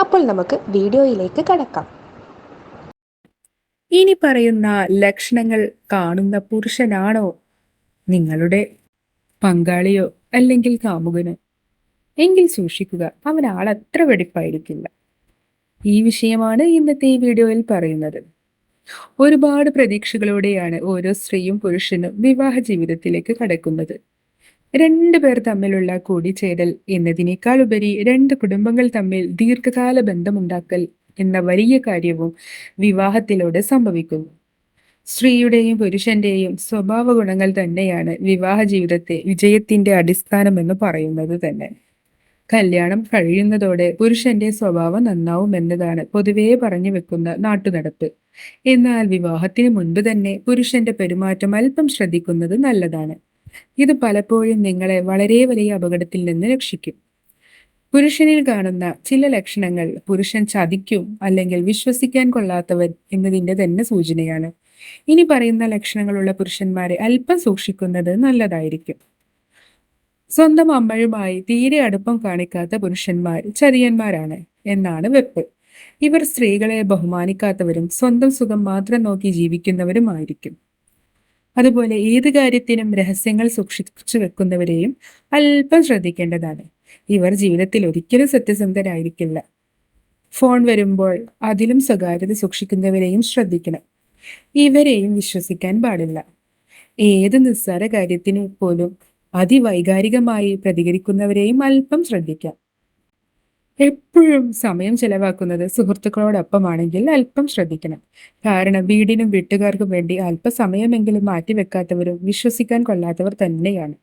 അപ്പോൾ നമുക്ക് വീഡിയോയിലേക്ക് കടക്കാം. ഇനി പറയുന്ന ലക്ഷണങ്ങൾ കാണുന്ന പുരുഷനാണോ? നിങ്ങളുടെ പങ്കാളിയോ അല്ലെങ്കിൽ കാമുകനോ? എങ്കിൽ സൂക്ഷിക്കുക അവൻ ആളത്ര വെടിപ്പായിരിക്കില്ല. ഈ വിഷയമാണ് ഇന്നത്തെ ഈ വീഡിയോയിൽ പറയുന്നത്. ഒരുപാട് പ്രതീക്ഷകളോടെയാണ് ഓരോ സ്ത്രീയും പുരുഷനും വിവാഹ ജീവിതത്തിലേക്ക് കടക്കുന്നത്. രണ്ടു പേർ തമ്മിലുള്ള കൂടിച്ചേരൽ എന്നതിനേക്കാൾ ഉപരി രണ്ട് കുടുംബങ്ങൾ തമ്മിൽ ദീർഘകാല ബന്ധമുണ്ടാക്കൽ എന്ന വലിയ കാര്യവും വിവാഹത്തിലൂടെ സംഭവിക്കുന്നു. സ്ത്രീയുടെയും പുരുഷന്റെയും സ്വഭാവ ഗുണങ്ങൾ തന്നെയാണ് വിവാഹ ജീവിതത്തെ വിജയത്തിന്റെ അടിസ്ഥാനമെന്ന് പറയുന്നത് തന്നെ. കല്യാണം കഴിയുന്നതോടെ പുരുഷന്റെ സ്വഭാവം നന്നാവും എന്നതാണ് പൊതുവേ പറഞ്ഞു വെക്കുന്ന നാട്ടുനടപ്പ്. എന്നാൽ വിവാഹത്തിന് മുൻപ് തന്നെ പുരുഷന്റെ പെരുമാറ്റം അല്പം ശ്രദ്ധിക്കുന്നത് നല്ലതാണ്. ഇത് പലപ്പോഴും നിങ്ങളെ വളരെ വലിയ അപകടത്തിൽ നിന്ന് രക്ഷിക്കും. പുരുഷനിൽ കാണുന്ന ചില ലക്ഷണങ്ങൾ പുരുഷൻ ചതിക്കും അല്ലെങ്കിൽ വിശ്വസിക്കാൻ കൊള്ളാത്തവൻ എന്നതിന്റെ തന്നെ സൂചനയാണ്. ഇനി പറയുന്ന ലക്ഷണങ്ങളുള്ള പുരുഷന്മാരെ അല്പം സൂക്ഷിക്കുന്നത് നല്ലതായിരിക്കും. സ്വന്തം അമ്മയുമായി തീരെ അടുപ്പം കാണിക്കാത്ത പുരുഷന്മാർ ചതിയന്മാരാണ് എന്നാണ് വെപ്പ്. ഇവർ സ്ത്രീകളെ ബഹുമാനിക്കാത്തവരും സ്വന്തം സുഖം മാത്രം നോക്കി ജീവിക്കുന്നവരുമായിരിക്കും. അതുപോലെ ഏത് കാര്യത്തിനും രഹസ്യങ്ങൾ സൂക്ഷിച്ചു വെക്കുന്നവരെയും അല്പം ശ്രദ്ധിക്കേണ്ടതാണ്. ഇവർ ജീവിതത്തിൽ ഒരിക്കലും സത്യസന്ധരായിരിക്കില്ല. ഫോൺ വരുമ്പോൾ അതിലും സ്വകാര്യത സൂക്ഷിക്കുന്നവരെയും ശ്രദ്ധിക്കണം. ഇവരെയും വിശ്വസിക്കാൻ പാടില്ല. ഏത് നിസ്സാര കാര്യത്തിന് പോലും അതിവൈകാരികമായി പ്രതികരിക്കുന്നവരെയും അല്പം ശ്രദ്ധിക്കാം. എപ്പോഴും സമയം ചെലവാക്കുന്നത് സുഹൃത്തുക്കളോടൊപ്പമാണെങ്കിൽ അല്പം ശ്രദ്ധിക്കണം. കാരണം വീടിനും വീട്ടുകാർക്കും വേണ്ടി അല്പസമയമെങ്കിലും മാറ്റിവെക്കാത്തവരും വിശ്വസിക്കാൻ കൊള്ളാത്തവർ തന്നെയാണ്.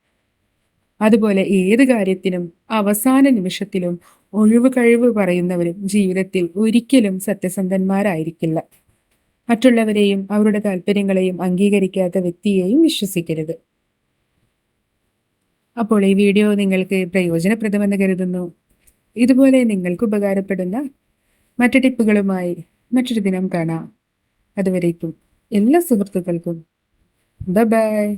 അതുപോലെ ഏത് കാര്യത്തിനും അവസാന നിമിഷത്തിലും ഒഴിവ് കഴിവ് പറയുന്നവരും ജീവിതത്തിൽ ഒരിക്കലും സത്യസന്ധന്മാരായിരിക്കില്ല. മറ്റുള്ളവരെയും അവരുടെ താല്പര്യങ്ങളെയും അംഗീകരിക്കാത്ത വ്യക്തിയെയും വിശ്വസിക്കരുത്. അപ്പോൾ ഈ വീഡിയോ നിങ്ങൾക്ക് പ്രയോജനപ്രദമെന്ന് കരുതുന്നു. ഇതുപോലെ നിങ്ങൾക്ക് ഉപകാരപ്പെടുന്ന മറ്റു ടിപ്പുകളുമായി മറ്റൊരു ദിനം കാണാം. അതുവരേക്കും എല്ലാ സുഹൃത്തുക്കൾക്കും. ബൈ